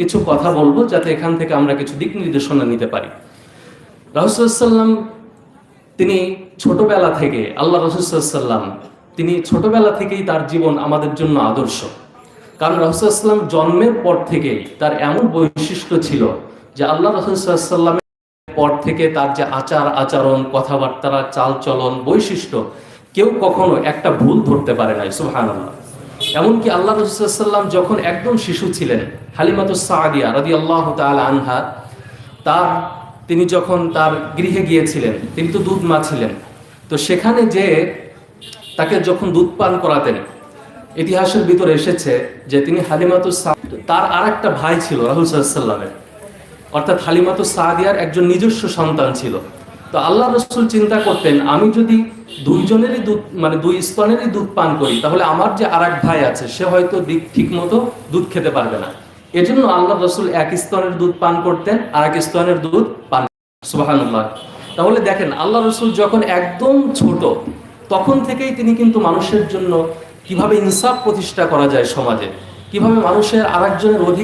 কিছু কথা বলব যাতে এখান থেকে আমরা কিছু দিক নির্দেশনা নিতে পারি। রাহুসাল্লাম তিনি ছোটবেলা থেকে, আল্লাহ রসুলাম তিনি ছোটবেলা থেকেই তার জীবন আমাদের জন্য আদর্শ। কারণ রসুলাম জন্মের পর থেকেই তার এমন বৈশিষ্ট্য ছিল যে আল্লাহ রসুলামের পর থেকে তার যে আচার, আচরণ, কথাবার্তা চাল চলন বৈশিষ্ট্য কেউ কখনো একটা ভুল ধরতে পারে নাই সুহান এমনকি আল্লাহ রসুলাম যখন একদম শিশু ছিলেন, হালিমাতু সাদিয়া আল্লাহ আনহা, তার, তিনি যখন তার গৃহে গিয়েছিলেন, তিনি তো দুধ মা ছিলেন, তো সেখানে যে তাকে যখন দুধ পান করাতেন, ইতিহাসের ভিতরে এসেছে যে তিনি হালিমাতু তার আর ভাই ছিল রাহুল সাল্লামের অর্থাৎ হালিমাতু সাদিয়ার একজন নিজস্ব সন্তান ছিল। তো আল্লাহ রসুল চিন্তা করতেন, আমি যদি দুইজনেরই দুধ মানে দুই স্তনেরই দুধ পান করি, তাহলে আমার যে আর ভাই আছে, সে হয়তো দিক ঠিক মতো দুধ খেতে পারবে না। এজন্য আল্লাহ রসুল এক স্তনের দুধ পান করতেন আর এক স্তনের দুধ পান সুবাহান্লাহ তাহলে দেখেন, আল্লাহ রসুল যখন একদম ছোট, তখন থেকেই তিনি কিন্তু মানুষের জন্য কীভাবে ইনসাফ প্রতিষ্ঠা করা যায় সমাজে, কীভাবে মানুষের আরেকজনের অধিক